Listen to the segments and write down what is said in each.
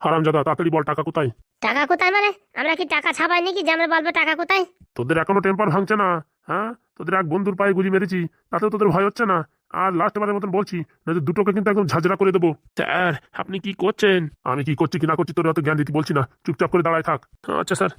হারামজাদা তাড়াতাড়ি বল টাকা কোথায়? টাকা কোথায় মানে? আমরা কি টাকা ছাপাই নাকি যে আমরা বলব টাকা কোথায়? তোদের এখনও টেম্পার ভাঙছে না হ্যাঁ? তোদের এক বন্ধুর পায়ে গুলি মেরেছি তাতেও তোদের ভয় হচ্ছে না। আর লাস্ট বারের মতন বলছি নয়তো দুটোকে কিন্তু একদম ঝাঁঝরা করে দেবো। স্যার আপনি কি করছেন? আমি কি করছি কি না করছি তোর অত জ্ঞান দিতে বলছি না। চুপচাপ করে দাঁড়ায় থাক। আচ্ছা স্যার।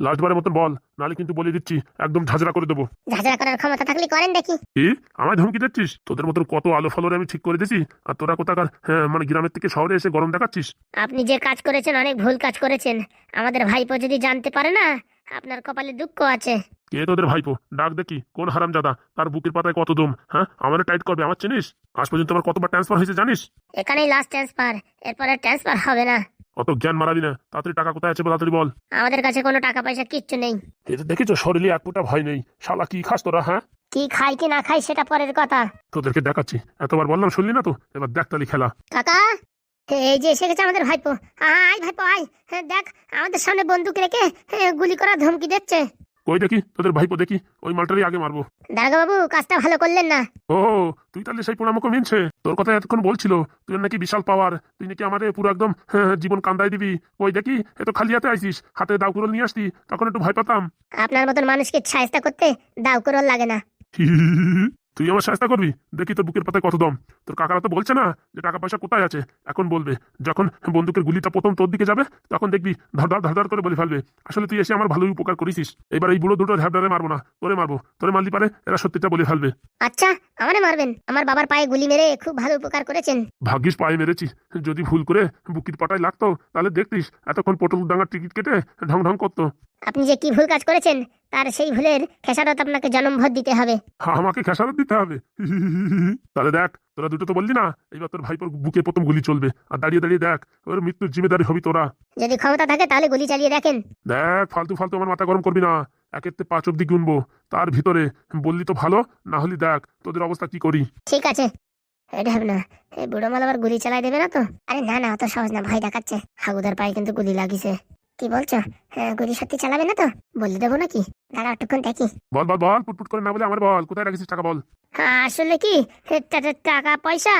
লাস্ট বারের মতন বল নালে কিন্তু বলে দিচ্ছি একদম ঝাঁঝরা করে দেবো। ঝাঁঝরা করার ক্ষমতা থাকলে করেন দেখি। কি? আমায় ধমকি দিচ্ছিস? তোদের মতন কত আলো ফলরে আমি ঠিক করে দিছি আর তোরা কোথাকার হ্যাঁ মানে গ্রামের থেকে শহরে এসে গরম দেখাচ্ছিস? আপনি যে কাজ করেছেন অনেক ভুল কাজ করেছেন। আমাদের ভাইপো যদি জানতে পারে না আপনার কপালে দুঃখ আছে। কে তোদের ভাইপো? ডাক দেখি কোন হারামজাদা? তার বুকের পাতায় কত দম হ্যাঁ? আমার টাইট করবে আমার চিনিস? আজ পর্যন্ত আমার কতবার ট্রান্সফার হয়েছে জানিস? এখানেই লাস্ট ট্রান্সফার এরপরে ট্রান্সফার হবে না। অত জ্ঞান মারাবি না তাড়াতাড়ি টাকা কোথায় আছে তাড়াতাড়ি বল। আমাদের কাছে কোনো টাকা পয়সা কিচ্ছু নেই। এই যে দেখেছ শরীরে এক ফোঁটা ভয় নেই। শালা কি খাস তোরা হ্যাঁ? কি খাই কি না খাই সেটা পরের কথা। তোদেরকে দেখাচ্ছি এতবার বললাম শুনলি না তো? এবার দেখ তালি খেলা। কাকা? এই যে এসে গেছে আমাদের ভাইপো। আয় ভাইপো আয়। হ্যাঁ, দেখ আমাদের সামনে বন্দুক রেখে হ্যাঁ, গুলি করা ধমকি দিচ্ছে। কই দেখি তোদের ভাইপো দেখি ওই মালটারই আগে মারবো। দারোগা বাবু কাজটা ভালো করলেন না। ও তুই তাহলে সেই পোড়ামুখো মিনছে। তোর কথা এতক্ষণ বলছিল তুই নাকি বিশাল পাওয়ার তুই নাকি আমাদের পুরো একদম হ্যাঁ, জীবন কান্দাই দিবি। ওই দেখি এত খালি হাতে আইসিস হাতে দাও কুরল নিয়ে আসতি তখন একটু ভয় পেতাম। আপনার মতন মানুষকে সাহায্য করতে দাও করল লাগে না। তুই আমার সাহায্য করবি? দেখি তোর বুকের পাতায় কত দম। তোর কাকারা তো বলছে না যে টাকা পয়সা কোথায় আছে। এখন বলবে যখন বন্দুকের গুলিটা প্রথম তোর দিকে যাবে তখন দেখবি ধর ধর ধর ধর করে বলে ফেলবে। আসলে তুই এসে আমার ভালোই উপকার করিস এবার এই বুড়ো দুটো ঢ্যাবডারে মারবো না। তোরে মারবো। তোরে মারলি পারে এরা সত্যিটা বলে ফেলবে। আচ্ছা আমারে মারবেন। আমার বাবার পায়ে গুলি মেরে খুব ভালো উপকার করেছেন। ভাগ্যিস পায়ে মেরেছি। যদি ভুল করে বুকির পাটায় লাগতো তাহলে দেখতিস এতক্ষণ পটল ডাঙার টিকিট কেটে ঢং ঢং করতো। আপনি যে কি ভুল কাজ করেছেন তার সেই ভুলের খেসারত আপনাকে জন্মভর দিতে হবে। আমাকে খেসারত দিতে হবে? তাহলে দেখ তোরা দুটো তো বললি না এইবার তোর ভাইপোর বুকে প্রথম গুলি চলবে। আর দাঁড়িয়ে দাঁড়িয়ে দেখ ওর মৃত্যুর জিম্মেদারি হবি তোরা। যদি ক্ষমতা থাকে তাহলে গুলি চালিয়ে দেখেন। দেখ ফালতু ফালতু আমার মাথা গরম করবি না। একের তে পাঁচ অব্দি গুনবো। তার ভিতরে বললি তো ভালো না হলে দেখ তোদের অবস্থা কি করি। ঠিক আছে। এটা হবে না এই বুড়ো মাল আবার গুলি চালাই দেবে না তো? আরে না না অত সহজ না ভয় দেখাচ্ছে। হাগুদার পায়ে কিন্তু গুলি লাগিছে। কি বলছো? হ্যাঁ গুলি সত্যি চালাবে না তো? বলে দেবো নাকি? দাঁড়া একটুক্ষণ দেখি। বল বল বল পুটপুট করে না বলে আমার বল। কোথায় রাখিস টাকা বল? হ্যাঁ, আসলে কি? টাকা পয়সা?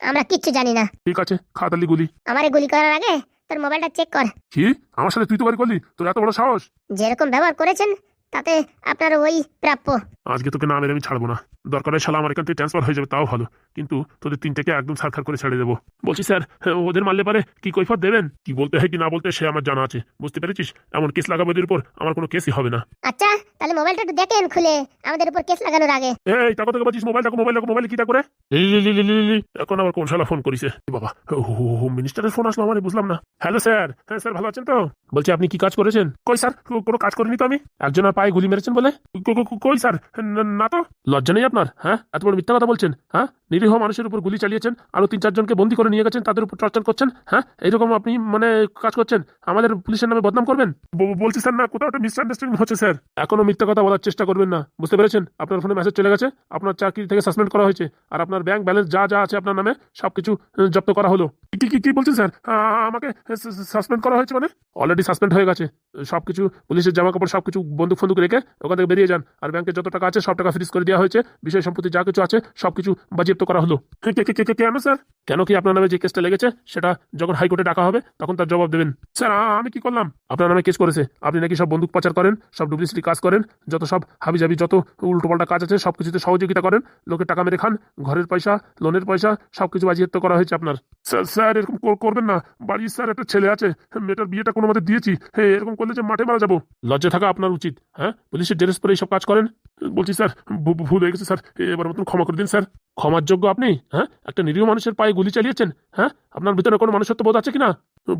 আমরা কিচ্ছু জানি না। ঠিক আছে খাতালি গুলি। আমারে গুলি করার আগে তোর মোবাইলটা চেক কর। কি? আমার সাথে তুই তো বাড়ি করলি? তোর এত বড় সাহস? যেরকম ব্যবহার করেছেন তাতে আপনার ওই প্রাপ্য। আজকে তোকে না মেরে আমি ছাড়বো না। দরকার শালা আমার এখান থেকে ট্রান্সফার হয়ে যাবে তাও ভালো। কিন্তু তোদের তিনটাকে একদম সারখার করে ছেড়ে দেবো। বলছি স্যার হ্যাঁ, ওদের মারলে পারে কি কৈফত দেবেন? কি বলতে হয় কি না বলতে সে আমার জানা আছে। বুঝতে পেরেছিস? এমন কেস লাগাবো ওদের উপর আমার কোনো কেসই হবে না। আচ্ছা তাহলে মোবাইলটা একটু দেখেন খুলে। আমাদের উপর কেস লাগানোর আগে। এই টাকা থেকে বলছিস? মোবাইল দেখো মোবাইল দেখো মোবাইল কিটা করে। এখন আবার কোন শালা ফোন করিছে? বাবা হোম মিনিস্টারের ফোন আসলো আমার বুঝলাম না। হ্যালো স্যার হ্যাঁ স্যার ভালো আছেন তো? বলছি আপনি কি কাজ করেছেন? কই স্যার কোনো কাজ করিনি তো আমি? একজনের পায়ে গুলি মেরেছেন বলে? কই স্যার? না তো? লজ্জা নেই আপনার হ্যাঁ? এত বড় মিথ্যা কথা বলছেন হ্যাঁ? নিরীহ মানুষের উপর গুলি চালিয়েছেন আরও তিন চারজনকে বন্দি করে নিয়ে গেছেন তাদের উপর টর্চার করছেন হ্যাঁ? এইরকম আপনি মানে কাজ করছেন আমাদের পুলিশের নামে বদনাম করবেন? বলছি স্যার না কোথাও একটা মিসআন্ডারস্ট্যান্ডিং হচ্ছে স্যার। এখনও মিথ্যা কথা বলার চেষ্টা করবেন না বুঝতে পেরেছেন? আপনার ফোনে মেসেজ চলে গেছে আপনার চাকরি থেকে সাসপেন্ড করা হয়েছে আর আপনার ব্যাংক ব্যালেন্স যা যা আছে আপনার নামে সবকিছু জব্দ করা হলো। কি কি কি বলছেন স্যার? আমাকে সাসপেন্ড করা হয়েছে মানে? অলরেডি সাসপেন্ড হয়ে গেছে সবকিছু পুলিশের জামা কাপড় সবকিছু বন্দুক ফন্দুক রেখে ওখান থেকে বেরিয়ে যান। আর ব্যাংকে যত টাকা আছে সব টাকা ফ্রিজ করে দেওয়া হয়েছে। বিষয় সম্পত্তি যা কিছু আছে সবকিছু বাজেয়াপ্ত করা হলো। কেন স্যার? কেন কি আপনার নামে যে কেসটা লেগেছে, সেটা যখন হাইকোর্টে ডাকা হবে, তখন তার জবাব দেবেন। স্যার আমি কি করলাম? আপনার নামে কেস করেছে। আপনি নাকি সব বন্দুক পাচার করেন, সব ডুপ্লিসিটি কাজ করেন, যত সব হাবিজাবি, যত উল্টোপাল্টা কাজ আছে, সব কিছুতে সহযোগিতা করেন, লোকের টাকা মেরে খান, ঘরের পয়সা লোনের পয়সা সবকিছু বাজিয়াপ্ত করা হয়েছে আপনার। স্যার স্যার, এরকম করবেন না। বাড়ির স্যার একটা ছেলে আছে, মেয়েটার বিয়েটা কোনো মতে দিয়েছি। হ্যাঁ এরকম করলে যে মাঠে মারা যাব। লজ্জা থাকা আপনার উচিত। হ্যাঁ? পুলিশের ড্রেস পরে এইসব কাজ করেন? বলছি, স্যার ভুল হয়ে গেছে, স্যার। এবার মতন ক্ষমা করে দিন, স্যার। ক্ষমার যোগ্য আপনি হ্যাঁ? একটা নিরীহ মানুষের পায়ে গুলি চালিয়েছেন হ্যাঁ? আপনার ভিতরে কোনো মানুষত্ব বোধ আছে কিনা?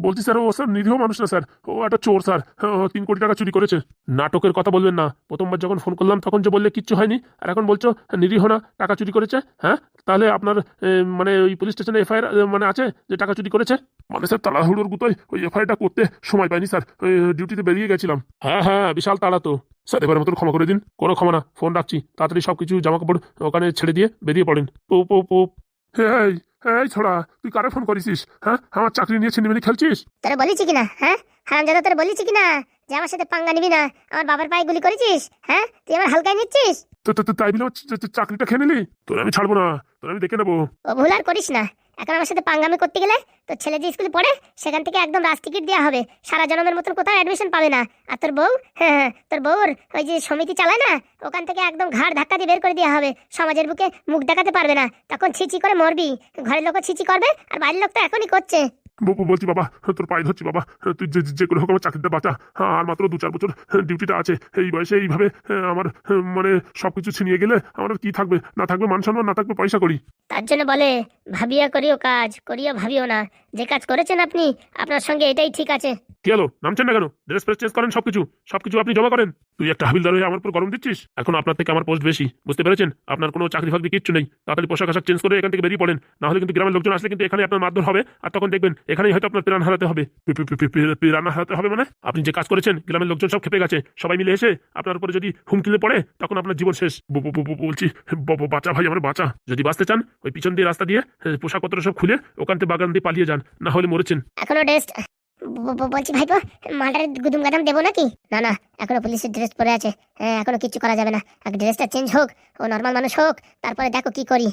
বলছি স্যার ও স্যার নিরীহ মানুষ না স্যার। ও একটা চোর স্যার। তিন কোটি টাকা চুরি করেছে। নাটকের কথা বলবেন না। প্রথমবার যখন ফোন করলাম তখন যে বললে কিচ্ছু হয়নি। আর এখন বলছো নিরীহ না টাকা চুরি করেছে? হ্যাঁ? তাহলে আপনার মানে ওই পুলিশ স্টেশনে এফআইআর মানে আছে যে টাকা চুরি করেছে? মানে স্যার তাড়াহুড়োর গুতোয় ওই এফআইআরটা করতে সময় পাইনি স্যার। ডিউটিতে বেরিয়ে গেছিলাম। হ্যাঁ হ্যাঁ বিশাল তাড়া তো। স্যার এবার মতন ক্ষমা করে দিন। কোনো ক্ষমা না ফোন রাখছি। তাড়াতাড়ি সব কিছু জামা কাপড় ওখানে ছেড়ে দিয়ে বেরিয়ে পড়েন। পো পো পো। এই এই ছোড়া তুই কারে ফোন করেছিস হ্যাঁ? আমার চাকরি নিয়ে ছিনিমিনি খেলছিস? তোরে বলেছি কিনা হ্যাঁ? হারামজাদা তোরে বলেছি কিনা যে আমার সাথে পাঙ্গা নিবি না আমার বাবার পায়ে গুলি করেছিস হ্যাঁ? তুই আমার হালকায় নিচ্ছিস? তো তো- তাই বলে চাকরিটা খেয়ে নিলি? তোর আমি ছাড়বো না তোর আমি দেখে নেব। ও ভুল আর করিস না। এখন আমার সাথে পাঙ্গামি করতে গেলে তোর ছেলে যে স্কুলে পড়ে, সেখান থেকে একদম রাজ টিকিট দেওয়া হবে। সারা জনমের মতন কোথাও অ্যাডমিশন পাবে না। আর তোর বউ? হ্যাঁ হ্যাঁ তোর বউর ওই যে সমিতি চালায় না, ওখান থেকে একদম ঘাড় ধাক্কা দিয়ে বের করে দেওয়া হবে। সমাজের বুকে মুখ দেখাতে পারবে না। তখন ছিচি করে মরবি। ঘরের লোকও ছিচি করবে, আর বাড়ির লোক তো এখনই করছে। বলছি বাবা, তোর পায়ে ধরছি বাবা, তুই যে যে- কোনো হোক আমার চাকরিটা বাঁচা। আর মাত্র দু চার বছর ডিউটিটা আছে। এই বয়সে এইভাবে আমার মানে সবকিছু ছিনিয়ে গেলে আমার কি থাকবে? না থাকবে মান সম্মান, না থাকবে পয়সা করি তার জন্য বলে, ভাবিয়া করিও কাজ, করিয়া ভাবিও না। যে কাজ করেছেন আপনি, আপনার সঙ্গে এটাই ঠিক আছে। কি হলো? নামছেন না কেন? ড্রেস ফ্রেস চেঞ্জ করেন সবকিছু। সবকিছু আপনি জমা করেন। তুই একটা হাবিলদার হয়ে আমার উপর গরম দিচ্ছিস? এখন আপনার থেকে আমার পোস্ট বেশি। বুঝতে পেরেছেন? আপনার কোনো চাকরি ফাকরি কিচ্ছু নেই। তাড়াতাড়ি পোশাক আশাক চেঞ্জ করে এখান থেকে বেরিয়ে পড়েন। না হলে কিন্তু গ্রামের লোকজন আসলে কিন্তু এখানে আপনার মারধর হবে। আর তখন দেখবেন, এখানেই হয়তো আপনার প্রাণ হারাতে হবে। প্রাণ হারাতে হবে মানে? আপনি যে কাজ করেছেন, গ্রামের লোকজন সব খেপে গেছে। সবাই মিলে এসে আপনার উপরে যদি হুমকিলে পড়ে, তখন আপনার জীবন শেষ। বলছি বাঁচা ভাই, আমার বাঁচা। যদি বাঁচতে চান, ওই পিছন দিয়ে রাস্তা দিয়ে পোশাকপত্র সব খুলে ওখান থেকে বাগান দিয়ে পালিয়ে যান। না হলে মরেছেন। এখনও ড্রেস বলছি ভাইপো, মালটারে গুদুম গাদাম দেবো নাকি? না না, এখনও পুলিশের ড্রেস পরে আছে। হ্যাঁ এখনও কিচ্ছু করা যাবে না। আগে ড্রেসটা চেঞ্জ হোক, ও নর্মাল মানুষ হোক, তারপরে দেখো কি করি।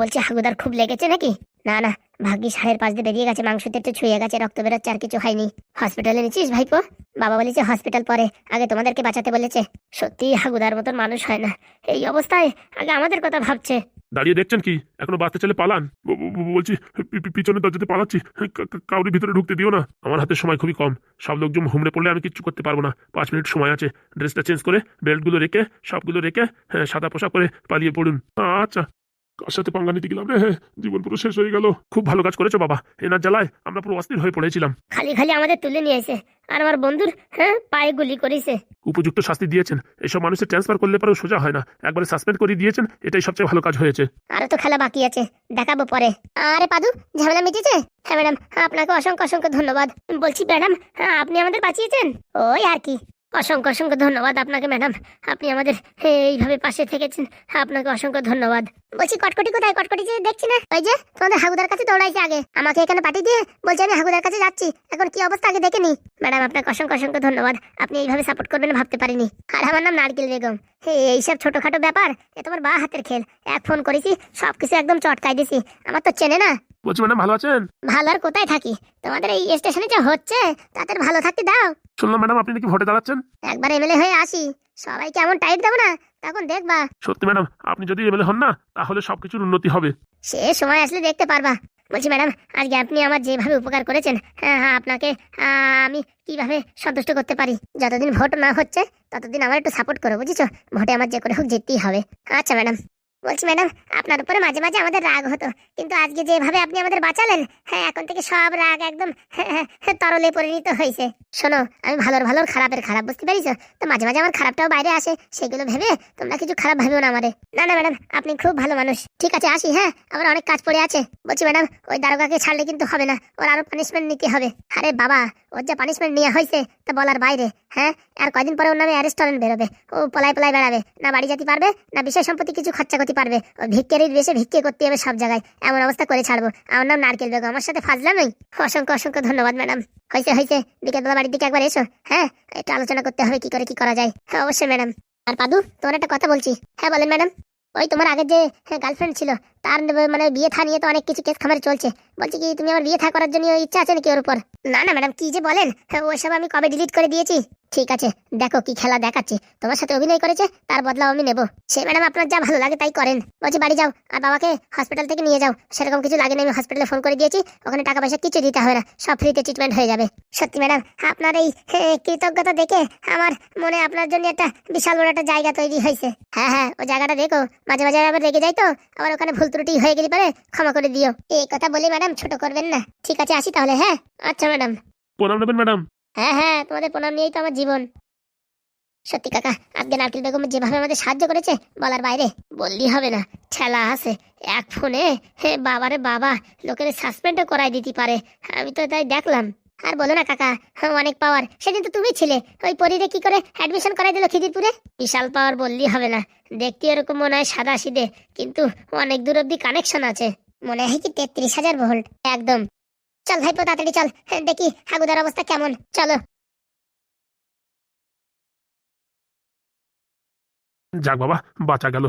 বলছি হাগুদার খুব লেগেছে নাকি? না না ভাগ্যি সাড়ের পাশ দিয়ে বেরিয়ে গেছে মাংসতে একটু ছুঁয়ে গেছে, রক্ত বেরোচ্ছে, আর কিছু হয়নি। হসপিটালে নিচ্ছিস ভাইপো? বাবা বলেছে হসপিটাল পরে, আগে তোমাদেরকে বাঁচাতে বলেছে। সত্যি হাগুদার মতন মানুষ হয় না। এই অবস্থায় আগে আমাদের কথা ভাবছে। দাঁড়িয়ে দেখছেন কি? এখনও বাঁচতে চলে পালান? বলছি পিছনে দরজাতে পালাচ্ছি। কাউরি ভিতরে ঢুকতে দিও না। আমার হাতে সময় খুবই কম। সব লোকজন হুমড়ে পড়লে আমি কিচ্ছু করতে পারব না। পাঁচ মিনিট সময় আছে। ড্রেসটা চেঞ্জ করে, বেল্টগুলো রেখে, সবগুলো রেখে হ্যাঁ সাদা পোশাক করে পালিয়ে পড়ুন। আচ্ছা। কার সাথে পাঙ্গা নিতে গেলাম? রে জীবন পুরো শেষ হয়ে গেল। খুব ভালো কাজ করেছ বাবা। এনার জ্বালায় আমরা পুরো অস্থির হয়ে পড়েছিলাম। খালি খালি আমাদের তুলে নিয়ে এসে আর আমার বন্ধুর হ্যাঁ পায়ে গুলি করেছে। উপযুক্ত শাস্তি দিয়েছেন। এসব মানুষের ট্রান্সফার করলে পরেও সোজা হয় না। একবারে সাসপেন্ড করে দিয়েছেন এটাই সবচেয়ে ভালো কাজ হয়েছে। আরও তো খেলা বাকি আছে দেখাবো পরে। আরে পাদু ঝামেলা মিটেছে? হ্যাঁ ম্যাডাম আপনাকে অসংখ্য অসংখ্য ধন্যবাদ। বলছি ম্যাডাম হ্যাঁ আপনি আমাদের বাঁচিয়েছেন? ওই আর কি। অসংখ্য অসংখ্য ধন্যবাদ আপনাকে ম্যাডাম। আপনি আমাদের এইভাবে পাশে থেকেছেন। আপনাকে অসংখ্য ধন্যবাদ। বলছি কটকটি কোথায়? কটকটি যে দেখছি না? ওই যে তোমাদের হাগুদার কাছে দৌড়াইছে আগে। আমাকে এখানে পাঠিয়ে দিয়ে বলছে আমি হাগুদার কাছে যাচ্ছি। এখন কি অবস্থা আগে দেখে নি। ম্যাডাম আপনাকে অসংখ্য অসংখ্য ধন্যবাদ। আপনি এইভাবে সাপোর্ট করবেন ভাবতে পারিনি। আর আমার নাম নারকেল বেগম। হে এইসব ছোটখাটো ব্যাপার এ তোমার বা হাতের খেল। এক ফোন করেছি সবকিছু একদম চটকাই দিছি। আমার তো চেনে না। বলছি ম্যাডাম ভালো আছেন? ভালো আর কোথায় থাকি? তোমাদের এই স্টেশনে যা হচ্ছে তাদের ভালো থাকতে দাও। শুনলাম ম্যাডাম আপনি নাকি ভোটে দাঁড়াচ্ছেন? একবার এমএলএ হয়ে আসি। সবাই কেমন টাইট দেবো না তখন দেখবা। সত্যি ম্যাডাম আপনি যদি এমএলএ হন না তাহলে সবকিছুর উন্নতি হবে। সে সময় আসলে দেখতে পারবা। বলছি ম্যাডাম আজকে আপনি আমার যেভাবে উপকার করেছেন হ্যাঁ হ্যাঁ আপনাকে আহ, আমি কীভাবে সন্তুষ্ট করতে পারি? যতদিন ভোট না হচ্ছে ততদিন আমার একটু সাপোর্ট করো বুঝেছ? ভোটে আমার যে করে হোক জিততেই হবে। আচ্ছা ম্যাডাম। বলছি ম্যাডাম আপনার উপরে মাঝে মাঝে আমাদের রাগ হতো। কিন্তু আজকে যেভাবে আপনি আমাদের বাঁচালেন হ্যাঁ এখন থেকে সব রাগ একদম হ্যাঁ, হ্যাঁ, হ্যাঁ, তরলে পরিণত হয়েছে। শোনো আমি ভালোর ভালোর খারাপের খারাপ বুঝতে পারিস তো মাঝে মাঝে আমার খারাপটাও বাইরে আসে সেগুলো ভেবে তোমরা কিছু খারাপ ভাবিও না আমারে না না ম্যাডাম আপনি খুব ভালো মানুষ। ঠিক আছে আসি হ্যাঁ আমার অনেক কাজ পড়ে আছে। বলছি ম্যাডাম ওই দারোগাকে ছাড়লে কিন্তু হবে না ওর আরও পানিশমেন্ট নিতে হবে। আরে বাবা ওর যা পানিশমেন্ট নেওয়া হয়েছে তা বলার বাইরে হ্যাঁ? আর কয়দিন পরে ওর নামে রেস্টুরেন্ট বেরোবে ও পলাই পলাই বেড়াবে না বাড়ি যেতে পারবে না বিষয় সম্পত্তি কিছু খরচা করতে পারবে। ও ভিক্ষেরই বেশে ভিক্ষে করতে হবে সব জায়গায়। এমন অবস্থা করে ছাড়বো। আমার নাম নারকেল বেগম। আমার সাথে ফাজলামই অসংখ্য অসংখ্য ধন্যবাদ ম্যাডাম। হয়েছে হয়েছে। বিকেলবেলা বাড়ির দিকে একবার এসো হ্যাঁ? একটু আলোচনা করতে হবে কি করে কি করা যায়। হ্যাঁ অবশ্যই ম্যাডাম। আর পাদু তোমার একটা কথা বলছি। হ্যাঁ বলেন ম্যাডাম। ওই তোমার আগের যে গার্লফ্রেন্ড ছিল তার মানে বিয়ে থা নিয়ে তো অনেক কিছু কেস খামারে চলছে। বলছি কি তুমি আমার বিয়ে থা করার জন্য ইচ্ছা আছে নাকি ওর উপর? না না ম্যাডাম কি যে বলেন? হ্যাঁ, ওসব আমি কবে ডিলিট করে দিয়েছি? ঠিক আছে, দেখো কি খেলা দেখাচ্ছে। তোমার সাথে অভিনয় করেছে, তার বদলাও আমি নেব। সে ম্যাডাম আপনার যা ভালো লাগে তাই করেন। বলছি বাড়ি যাও, আর বাবাকে হসপিটাল থেকে নিয়ে যাও। সেরকম কিছু লাগে না আমি হসপিটালে ফোন করে দিয়েছি। ওখানে টাকা পয়সা কিছু দিতে হবে না, সব ফ্রিতে ট্রিটমেন্ট হয়ে যাবে। সত্যি ম্যাডাম, আপনার এই কৃতজ্ঞতা দেখে আমার মনে আপনার জন্য একটা বিশাল বড় একটা জায়গা তৈরি হয়েছে। হ্যাঁ হ্যাঁ ওই জায়গাটা দেখো। মাঝে মাঝে আবার রেগে যাই তো, আবার ওখানে ভুল ত্রুটি হয়ে গেলে পারে ক্ষমা করে দিও। এই কথা বলি ম্যাডাম, ছোট করবেন না। ঠিক আছে, আসি তাহলে হ্যাঁ? আচ্ছা ম্যাডাম। প্রণাম নেবেন, ম্যাডাম। হ্যাঁ হ্যাঁ তোমাদের প্রণাম নিয়েই তো আমার জীবন। সত্যি কাকা আজকে নারকেল বেগম যেভাবে আমাদের সাহায্য করেছে বলার বাইরে বললি হবে না। ঠেলা আছে এক ফোনে হে বাবারে বাবা লোকের সাসপেন্ডও করাই দিতে পারে। আমি তো তাই দেখলাম। আর বলো না কাকা হ্যাঁ, অনেক পাওয়ার সেদিন তো তুমি ছিলে ওই পরীরে কি করে অ্যাডমিশন করাই দিল খিদিরপুরে? বিশাল পাওয়ার বললি হবে না। দেখতে এরকম মনে হয় সাদা সিদে কিন্তু অনেক দূর অব্দি কানেকশন আছে। মনে হয় কি তেত্রিশ হাজার ভোল্ট একদম। চল ভাইপো তাড়াতাড়ি চল। হ্যাঁ, দেখি হাগুদার অবস্থা কেমন। চলো। যাক বাবা বাঁচা গেল।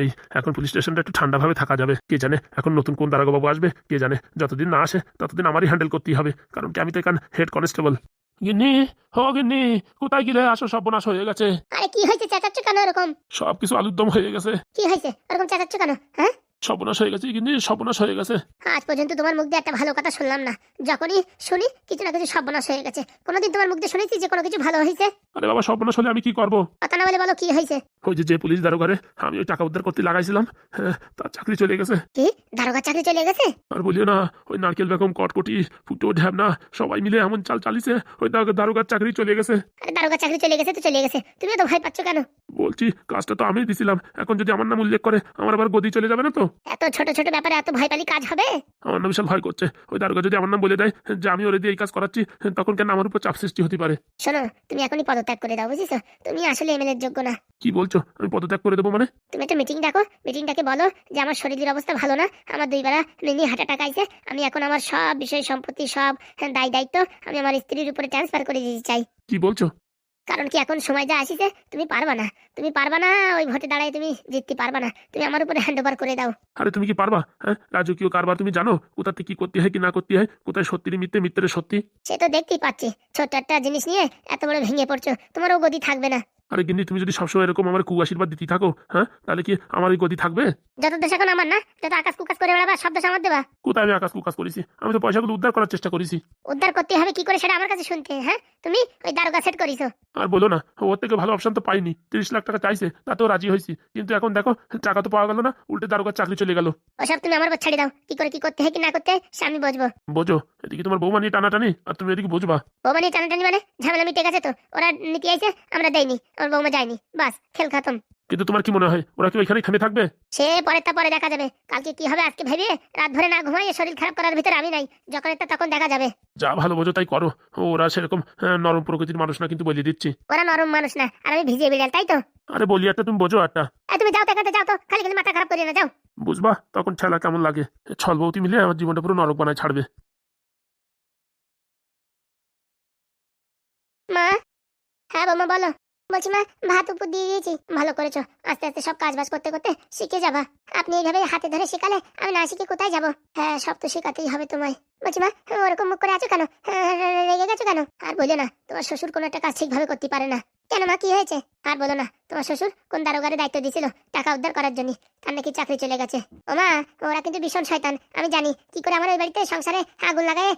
এই এখন পুলিশ স্টেশনটা একটু ঠান্ডাভাবে থাকা যাবে। কে জানে এখন নতুন কোন দারোগা বাবু আসবে কে জানে। যতদিন না আসে ততদিন আমারই হ্যান্ডেল করতেই হবে। কারণ কি আমি তো এখান হেড কনস্টেবল গিন্নি হ গিন্নি কোথায় গেলে? আসো সর্বনাশ হয়ে গেছে। আরে কি হয়েছে? চেঁচাচ্ছ কেন এরকম সব কিছু আলুর দম হয়ে গেছে। কি হয়েছে? ওরকম চেঁচাচ্ছ কেন? হ্যাঁ? সর্বনাশ হয়ে গেছে কিন্তু সর্বনাশ হয়ে গেছে। আজ পর্যন্ত তোমার মুখ দিয়ে একটা ভালো কথা শুনলাম না। যখনই শুনি কিছু না কিছু সর্বনাশ হয়ে গেছে। কোনোদিন তোমার মুখ দিয়ে শুনেছি যে কোনো কিছু ভালো হয়েছে? আরে বাবা সর্বনাশ হলে আমি কি করব? কথা না বলে বলো কি হয়েছে? ওই যে যে পুলিশ দারোগারে আমি ওই টাকা উদ্ধার করতে লাগাইছিলাম হ্যাঁ, তার চাকরি চলে গেছে। কি? দারোগা চাকরি চলে গেছে? আর বলিও না ওই নারকেল বেগম কটকটি ফুটো ঢ্যাবনা সবাই মিলে এমন চাল চালিছে ওই দারোগা- দারোগার চাকরি চলে গেছে। আরে দারোগা চাকরি চলে গেছে তো চলে গেছে। তুমি তো ভয় পাচ্ছ কেন? বলছি কাজটা তো আমিই দিছিলাম। এখন যদি আমার নাম উল্লেখ করে আমার আবার গদি চলে যাবে না তো? এত ছোট ছোট ব্যাপারে এত ভয় পালি কাজ হবে? আমার নাম বিশাল ভয় করছে। ওই দারোগা যদি আমার নাম বলে দেয় যে আমি ওরে দিয়ে এই কাজ করাচ্ছি তখন কেন আমার উপর চাপ সৃষ্টি হতে পারে? শোনো তুমি এখনই পদত্যাগ করে দাও বুঝেছ? তুমি আসলে এমএলএর যোগ্য না। কি বলছো? আমি পদত্যাগ করে দেবো মানে? তুমি একটা মিটিং ডাকো মিটিংটাকে বলো যে আমার শরীরের অবস্থা ভালো না আমার দুই বেলা মিনি হার্ট অ্যাটাক আইছে আমি এখন আমার সব বিষয় সম্পত্তি সব দায় দায়িত্ব আমি আমার স্ত্রীর উপরে ট্রান্সফার করে দিতে চাই। কি বলছো? কারণ কি এখন সময় যা আসিছে তুমি পারবা না। তুমি পারবা না ওই ভোটে দাঁড়ায় তুমি জিততে পারবা না। তুমি আমার উপরে হ্যান্ড ওভার করে দাও। আরে তুমি কি পারবা? হ্যাঁ? রাজকীয় কারবার তুমি জানো? কোথাতে কি করতে হয় কি না করতে হয়? কোথায় সত্যি মিথ্যে? মিথ্যে সত্যি? সে তো দেখতেই পাচ্ছি। ছোট্ট একটা জিনিস নিয়ে এত বড় ভেঙে পড়ছো। তোমারও গতি থাকবে না। আরে গিন্নি তুমি যদি সবসময় এরকম আমার কু আশীর্বাদ দিতে থাকো হ্যাঁ? তাহলে কি আমার ওই গতি থাকবে? যত দেশ এখন আমার না যত আকাশ কুকাশ করে বেড়াবা সব দেশ আমার দেবা। কোথায় আমি আকাশ কুকাশ করেছি? আমি তো পয়সাগুলো উদ্ধার করার চেষ্টা করেছি। উদ্ধার করতে হবে কি করে সেটা আমার কাছে শুনতে হ্যাঁ? তুমি ওই দারোগা সেট করিছো। আর বলো না ওর থেকে ভালো অপশন তো পাইনি। তিরিশ লাখ টাকা চাইছে তাতেও রাজি হয়েছি। কিন্তু এখন দেখো টাকা তো পাওয়া গেল না উল্টে দারোগার চাকরি চলে গেল। ওসব তুমি আমার উপর ছেড়ে দাও। কি করে কি করতে হয় কি না করতে হয় সে আমি বুঝব। বোঝো এদিকে তোমার বৌমা নিয়ে টানাটানি আর তুমি এদিকে বুঝবা। বৌমা নিয়ে টানাটানি মানে? ঝামেলা মিটে গেছে তো ওরা নীতি আইছে আমরা দেইনি। আমার বৌমা যায়নি। বাস খেল খাতম। কিন্তু তোমার কি মনে হয়? ওরা কি ওইখানেই থেমে থাকবে? সে পরে তা পরে দেখা যাবে। কালকে কি হবে আজকে ভেবে রাত ভরে না ঘুমাইয়ে শরীর খারাপ করার ভিতরে আমি নাই। যখন একটা তখন দেখা যাবে। যা ভালো বোঝো তাই করো। ওরা সেরকম নরম প্রকৃতির মানুষ না কিন্তু বলে দিচ্ছি। ওরা নরম মানুষ না আর আমি ভিজিয়ে বিড়াল তাই তো? আরে বলি একটা তুমি বোঝো একটা। তুমি যাও দেখাতে যাও তো। খালি খালি মাথা খারাপ করিয়ে না যাও। বুঝবা? তখন ছেলা কেমন লাগে। ছল বৌতি মিলে আমার জীবনটা পুরো নরক বানায় ছাড়বে। মা? হ্যাঁ বৌমা বলো। বলছি মা ভাত উপর দিয়ে দিয়েছি। ভালো করেছ। আস্তে আস্তে সব কাজ বাজ করতে করতে শিখে যাবা। আপনি এইভাবে হাতে ধরে শেখালে আমি না শিখে কোথায় যাব? হ্যাঁ সব তো শেখাতেই হবে তোমায়। বলছি মা ওরকম মুখ করে আছো কেন? হ্যাঁ, রেগে গেছো কেন? আর বলে না তোমার শ্বশুর কোনো একটা কাজ ঠিকভাবে করতে পারে না। কেন মা কি হয়েছে? আর বলো না তোমার শ্বশুর কোন দারোগারে দায়িত্ব দিয়েছিল টাকা উদ্ধার করার জন্য? তার নাকি চাকরি চলে গেছে। ও মা ওরা কিন্তু ভীষণ শয়তান আমি জানি। কি করে আমার ওই বাড়িতে সংসারে আগুন লাগায়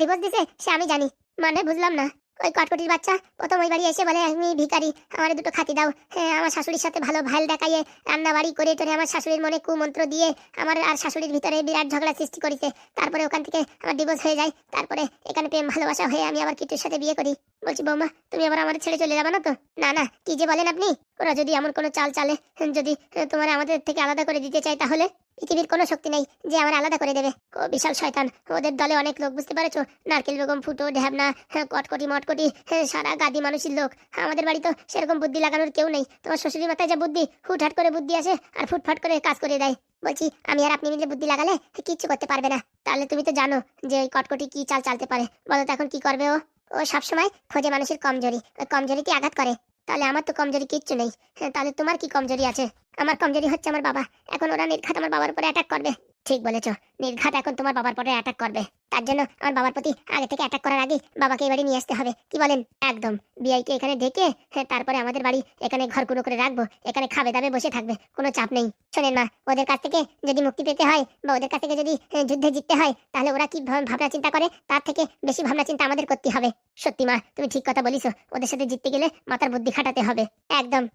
ডিভোর্স দিছে সে আমি জানি। মানে বুঝলাম না। ওই কটকটির বাচ্চা প্রথম ওই বাড়ি এসে বলে, আমি ভিখারি, আমার দুটো খাতি দাও। হ্যাঁ আমার শাশুড়ির সাথে ভালো ভাইল দেখাইয়ে রান্না বাড়ি করে টোরে আমার শাশুড়ির মনে কুমন্ত্র দিয়ে আমার আর শাশুড়ির ভিতরে বিরাট ঝগড়া সৃষ্টি করেছে তারপরে ওখান থেকে আমার ডিভোর্স হয়ে যায়। তারপরে এখানে প্রেম ভালোবাসা হয়ে আমি আবার কিটুর সাথে বিয়ে করি। বলছি, বৌমা, তুমি আবার আমার ছেড়ে চলে যাবে না তো? না না, কি যে বলেন আপনি? ওরা যদি এমন কোনো চাল চালে, যদি তোমার আমাদের থেকে আলাদা করে দিতে চায় তাহলে? পৃথিবীর কোনো শক্তি নেই যে আমার আলাদা করে দেবে। ও বিশাল শয়তান ওদের দলে অনেক লোক বুঝতে পারছ? নারকেল বেগম ফুটো ঢ্যাবনা হ্যাঁ, কটকটি মটকটি হ্যাঁ, সারা গাদি মানুষের লোক। আমাদের বাড়ি তো সেরকম বুদ্ধি লাগানোর কেউ নেই। তোমার শ্বশুরের মাথায় যা বুদ্ধি হুটহাট করে বুদ্ধি আসে আর ফুটফাট করে কাজ করে দেয়। বলছি আমি আর আপনি মিলে বুদ্ধি লাগালে কিচ্ছু করতে পারবে না। তাহলে তুমি তো জানো যে ওই কটকটি কি চাল চালতে পারে। বলো তো এখন কি করবে ও? ও সবসময় খোঁজে মানুষের কমজোরি। ওই কমজোরিকে আঘাত করে। তাহলে আমার তো কমজোরি কিচ্ছু নেই। হ্যাঁ, তাহলে তোমার কি কমজোরি আছে? আমার কমজোরি হচ্ছে আমার বাবা। এখন ওরা নির্ঘাত আমার বাবার উপরে অ্যাটাক করবে। ঠিক বলেছ। নির্ঘাত এখন তোমার বাবার পরে অ্যাটাক করবে। তার জন্য আমার বাবার প্রতি আগে থেকে অ্যাটাক করার আগে বাবাকে এই বাড়ি নিয়ে আসতে হবে। কি বলেন? একদম। বিআইকে এখানে ডেকে হ্যাঁ, তারপরে আমাদের বাড়ি এখানে ঘর কুড়ো করে রাখব। এখানে খাবে দাবে বসে থাকবে কোনো চাপ নেই। শোনেন মা ওদের কাছ থেকে যদি মুক্তি পেতে হয় বা ওদের কাছ থেকে যদি হ্যাঁ, যুদ্ধে জিততে হয় তাহলে ওরা কি ভাব- ভাবনা চিন্তা করে? তার থেকে বেশি ভাবনা চিন্তা আমাদের করতে হবে। সত্যি মা তুমি ঠিক কথা বলিছো। ওদের সাথে জিততে গেলে মাথার বুদ্ধি খাটাতে হবে। একদম।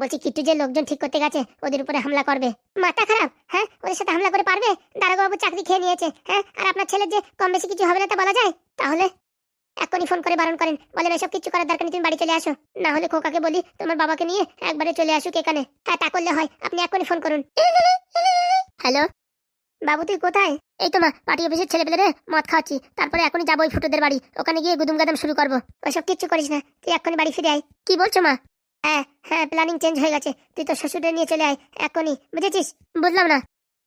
বলছি, কিট্টু যে লোকজন ঠিক করতে গেছে, ওদের উপরে হামলা করবে। মাথা খারাপ হ্যাঁ? ওদের সাথে হামলা করে পারবে? দারোগা বাবু চাকরি খেয়ে নিয়েছে হ্যাঁ? আর আপনার ছেলের যে কম বেশি কিছু হবে না তা বলা যায়? তাহলে এখনই ফোন করে বারণ করেন। বলেন, এসব কিছু করার দরকার নেই, তুমি বাড়ি চলে আসো। না হলে খোকাকে বলি, তোমার বাবাকে নিয়ে একবারে চলে আসুক এখানে। হ্যাঁ তা করলে হয়, আপনি এখনই ফোন করুন। হ্যালো? বাবু, তুই কোথায়? এই তো মা, পার্টি অফিসের ছেলে পেলে মদ খাওয়াচ্ছি। তারপরে এখনই যাব ওই ফুটোদের বাড়ি। ওখানে গিয়ে গুদুম গাদাম শুরু করব। ওইসব কিচ্ছু করিস না, তুই এখনই বাড়ি ফিরে আয়। কি বলছো মা? হ্যাঁ হ্যাঁ প্ল্যানিং চেঞ্জ হয়ে গেছে। তুই তো শ্বশুরে নিয়ে চলে আয়, এখনই, বুঝেছিস? বুঝলাম না।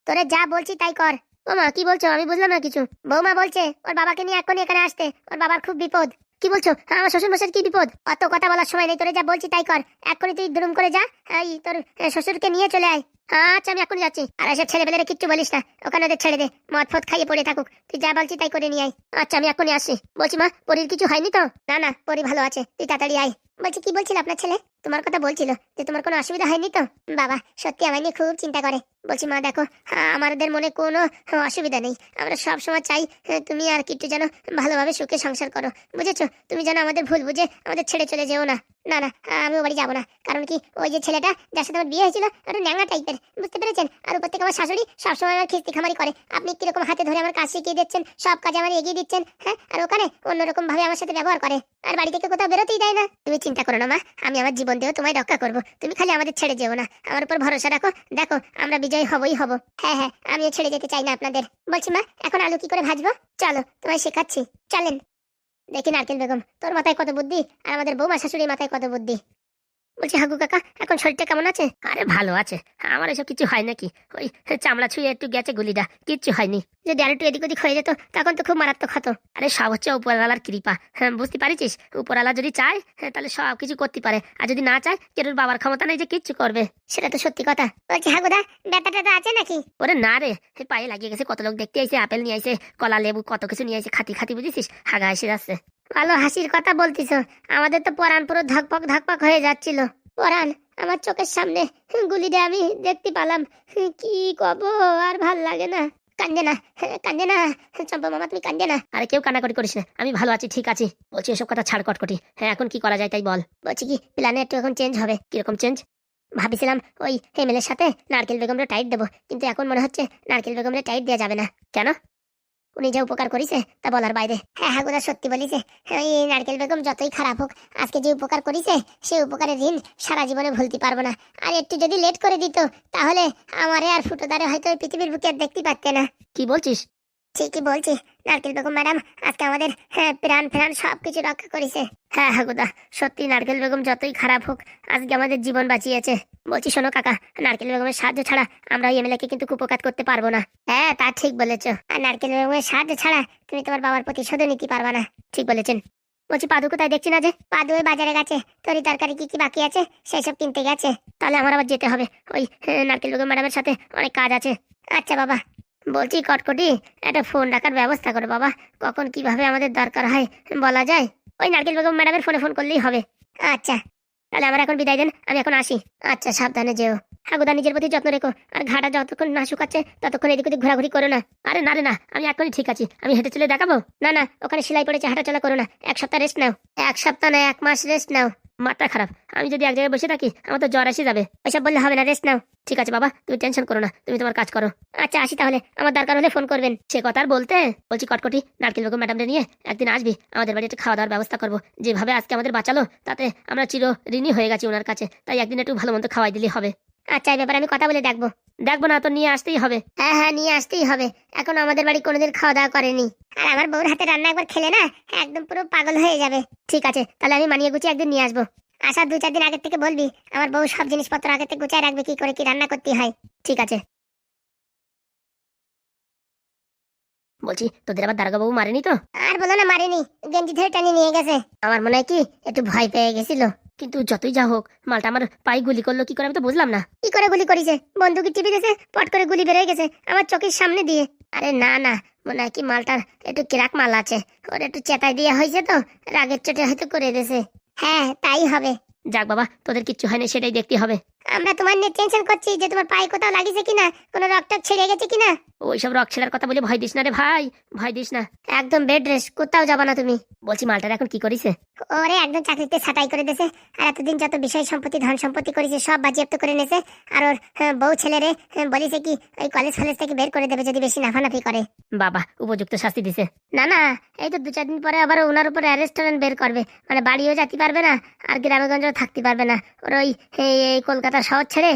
তোরে যা বলছি তাই কর। ও মা কি বলছো? আমি বুঝলাম না কিছু। বৌমা বলছে, ওর বাবাকে নিয়ে এখনই এখানে আসতে, ওর বাবার খুব বিপদ। কি বলছো? আমার শ্বশুর মশাই কি বিপদ? অত কথা বলার সময় নেই, তোরে যা বলছি তাই কর। এক্ষুনি তুই দুরুম করে যা, এই তোর শ্বশুরকে নিয়ে চলে আয়। আচ্ছা আমি এখন যাচ্ছি। আর এসব ছেলেপেলেরা কিচ্ছু বলিস না। ওখানে ওদের ছেড়ে দে। মদ ফদ খাইয়ে পড়ে থাকুক। তুই যা বলছি তাই করে নিয়ে আয়। আচ্ছা আমি এখনই আসছি। বলছি, মা, পরির কিছু হয়নি তো? না না, পরি ভালো আছে। তুই তাড়াতাড়ি আয়। বলছি, কি বলছিল আপনার ছেলে? তোমার কথা বলছিল যে তোমার কোনো অসুবিধা হয়নি তো? বাবা, সত্যি আমার নিয়ে খুব চিন্তা করে। বলছি, মা, দেখো আমাদের মনে কোনো অসুবিধা নেই। আমরা সব সময় চাই তুমি আর কিট্টু যেন ভালোভাবে সুখে সংসার করো। বুঝেছ? তুমি যেন আমাদের ভুল বুঝে আমাদের ছেড়ে চলে যেও না। না না আমি ও বাড়ি যাব না। কারণ কি, ওই যে ছেলেটা, যার সাথে আমার বিয়ে হয়েছিল ওটা ন্যাংরা টাইপের বুঝতে পেরেছেন? আর উপর থেকে আমার শাশুড়ি সবসময় আমার খিস্তি খামারি করে। আপনি কীরকম হাতে ধরে আমার কাজ শিখিয়ে দিচ্ছেন, সব কাজে আমার এগিয়ে দিচ্ছেন হ্যাঁ? আর ওখানে অন্যরকম ভাবে আমার সাথে ব্যবহার করে। আর বাড়ি থেকে কোথাও বেরোতেই দেয় না। তুমি চিন্তা করো না, মা, আমি আমার জীবন দিয়েও তোমায় রক্ষা করব। তুমি খালি আমাদের ছেড়ে যেও না। আমার উপর ভরসা রাখো। দেখো, আমরা বিজয়ী হবই হব। হ্যাঁ হ্যাঁ আমিও ছেড়ে যেতে চাই না আপনাদের। বলছি, মা, এখন আলু কি করে ভাজবো? চলো, তোমায় শেখাচ্ছি। চলেন। দেখি নারকেল বেগম তোর মাথায় কত বুদ্ধি আর আমাদের বৌমা শাশুড়ির মাথায় কত বুদ্ধি। বলছি হাগু কাকা এখন শরীরটা কেমন আছে? আরে ভালো আছে। আমার এসব কিছু হয় নাকি? ওই চামড়া ছুঁয়ে একটু গেছে গুলিটা কিচ্ছু হয়নি। যদি আর একটু এদিক ওদিক হয়ে যেত তখন তো খুব মারাত্মক হতো। আরে সব হচ্ছে উপরওয়ালার কৃপা। হ্যাঁ বুঝতে পারিছিস? উপরওয়ালা যদি চায় হ্যাঁ, তাহলে সব কিছু করতে পারে। আর যদি না চায় কেরুর বাবার ক্ষমতা নেই যে কিচ্ছু করবে। সেটা তো সত্যি কথা। বলছি হাগুদা ব্যথা ট্যাথা আছে নাকি? ওরে না রে পায়ে লাগিয়ে গেছে কত লোক দেখতে আইছে আপেল নিয়ে আইছে কলা লেবু কত কিছু নিয়ে আইছে খাতি খাতি বুঝেছিস? হাগা এসে যাচ্ছে। ভালো হাসির কথা বলতিস। আমাদের তো পরাণ পুরো ধকপক ধকপক হয়ে যাচ্ছিল। পরাণ, আমার চোখের সামনে গুলিটা আমি দেখতে পেলাম। কি কব আর ভালো লাগে না। কান্দে না কান্দে না। চম্পা মামা, তুমি কান্দে না। আরে কেউ কান্নাকড়ি করিস না, আমি ভালো আছি, ঠিক আছি। বলছি এসব কথা ছাড় কটকটি। হ্যাঁ এখন কি করা যায় তাই বল। বলছি কি প্ল্যানে একটু এখন চেঞ্জ হবে। কীরকম চেঞ্জ ভাবিছিলাম ওই হেমেলের সাথে নারকেল বেগমরা টাইট দেবো। কিন্তু এখন মনে হচ্ছে নারকেল বেগমরা টাইট দেওয়া যাবে না। কেন? উনি যে উপকার করেছে, তা বলার বাইরে। হ্যাঁ হ্যাঁ গোদা সত্যি বলিছে। এই নারকেল বেগম যতই খারাপ হোক, আজকে যে উপকার করেছে, সেই উপকারের ঋণ সারা জীবনে ভুলতে পারব না। আর একটু যদি লেট করে দিত, তাহলে আমারে আর ফুটোদারে হয়তো পৃথিবীর বুকে আর দেখতে পারতে না। কি বলছিস? ঠিকই বলছি নারকেল বেগম ম্যাডাম আজকে আমাদের হ্যাঁ প্রাণ প্রাণ সব কিছু রক্ষা করেছে। হ্যাঁ হ্যাঁ গোদা সত্যি নারকেল বেগম যতই খারাপ হোক আজকে আমাদের জীবন বাঁচিয়েছে। বলছি শোনো কাকা নারকেল বেগমের সাহায্য ছাড়া আমরা ওই এমএলএ কে কিন্তু কুপকাত করতে পারব না। হ্যাঁ তা ঠিক বলেছ। আর নারকেল বেগমের সাহায্য ছাড়া তুমি তোমার বাবার প্রতিশোধও নিতে পারবা না। ঠিক বলেছেন। বলছি পাদু কোথায় দেখছি না যে? পাদু ওই বাজারে গেছে। তরি তরকারি কি কি বাকি আছে? সেই সব কিনতে গেছে। তাহলে আমার আবার যেতে হবে। ওই হ্যাঁ, নারকেল বেগম ম্যাডামের সাথে অনেক কাজ আছে। আচ্ছা বাবা। বলছি, কটকটি, একটা ফোন রাখার ব্যবস্থা করো বাবা। কখন কীভাবে আমাদের দরকার হয় বলা যায়? ওই নারকেল বেগম ম্যাডামের ফোনে ফোন করলেই হবে। আচ্ছা তাহলে আমার এখন বিদায় দেন, আমি এখন আসি। আচ্ছা সাবধানে যেও। হাগুদা নিজের প্রতি যত্ন রেখো, আর ঘাটা যতক্ষণ না শুকাচ্ছে, ততক্ষণ এদিক ওদিক ঘোরাঘুরি করো না। আরে না রে, না, আমি এখনই ঠিক আছি, আমি হেঁটে চলে দেখাবো? না না, ওখানে সেলাই পড়েছে হাঁটা চলা করো না, এক সপ্তাহ রেস্ট নাও। এক সপ্তাহ না, এক মাস রেস্ট নাও। মাথা খারাপ। আমি যদি এক জায়গায় বসে থাকি, আমার তো জ্বর এসে যাবে। ওইসব বললে হবে না, রেস্ট নাও। ঠিক আছে, বাবা, তুমি টেনশন করো না, তুমি তোমার কাজ করো। আচ্ছা আসি তাহলে। আমার দরকার হলে ফোন করবেন। সে কথা আর বলতে, বলছি কটকটি নারকেল বেগম ম্যাডামদের নিয়ে একদিন আসবি। আমাদের বাড়ি একটু খাওয়া দাওয়ার ব্যবস্থা করব। যেভাবে আজকে আমাদের বাঁচালো, তাতে আমরা চির ঋণী হয়ে গেছি ওনার কাছে। তাই একদিন একটু ভালো মন্দ খাওয়াই দিলেই হবে। আচ্ছা এই ব্যাপারে আমি কথা বলে দেখব। দেখব না তো নিয়ে আসতেই হবে। হ্যাঁ হ্যাঁ নিয়ে আসতেই হবে। এখন আমাদের বাড়ি কোনোদিন খাওয়া দাওয়া করেনি। আর আমার বউর হাতে রান্না একবার খেলে না একদম পুরো পাগল হয়ে যাবে। ঠিক আছে তাহলে আমি মানিয়ে গুছিয়ে একদিন নিয়ে আসব। আসার দু চার দিন আগের থেকে বলবি আমার বউ সব জিনিসপত্র আগে থেকে গুছিয়ে রাখবে কি করে কি রান্না করতে হয়। ঠিক আছে। বলছি তোদের আবার দারোগাবু মারেনি তো? আর বলো না মারেনি। গেঞ্জি ধরে টানি নিয়ে গেছে। আমার মনে হয় কি একটু ভয় পেয়ে গেছিল। কিন্তু যতই যা হোক মালটা আমার পায়ে গুলি করল কি করে আমি তো বুঝলাম না। কি করে গুলি করেছে বন্দুকের টিপে গেছে পট করে গুলি বেরিয়ে গেছে আমার চোখের সামনে দিয়ে। আরে না না মনে হয় কি মালটার একটু কেরাক মাল আছে। ওর একটু চেটাই দেওয়া হয়েছে তো রাগের চোটে হয়তো করে দিয়েছে। হ্যাঁ তাই হবে। যাক বাবা তোদের কিচ্ছু হয়নি সেটাই দেখতে হবে। আমরা তোমার নিয়ে টেনশন করছি যে তোমার পায়ে কোথাও লাগিয়েছে কিনা? কোনো রক্ত ছেড়ে গেছে কিনা? ওইসব রক ছেড়ার কথা বলে ভয় দিস না রে ভাই ভয় দিস না। একদম বেড রেস্ট কোথাও যাবা না তুমি। বলছি মালটার এখন কি করিছে? ওরে একদম চাকরিতে ছাটাই করে দিয়েছে আর এতদিন যত বিষয় সম্পত্তি ধন সম্পত্তি করেছে সব বাজেয়াপ্ত করে নিয়েছে আর ওর হ্যাঁ, বউ ছেলেরে হ্যাঁ, বলিছে কি ওই কলেজ ফলেজ থেকে বের করে দেবে যদি বেশি নাফানাফি করে। বাবা উপযুক্ত শাস্তি দিছে। না না এই তো দু চার দিন পরে আবার ওনার উপরে রেস্টুরেন্ট বের করবে। মানে বাড়িও যেতে পারবে না আর গ্রামেগঞ্জেও থাকতে পারবে না। ওর ওই এই এই কলকাতা শহর ছেড়ে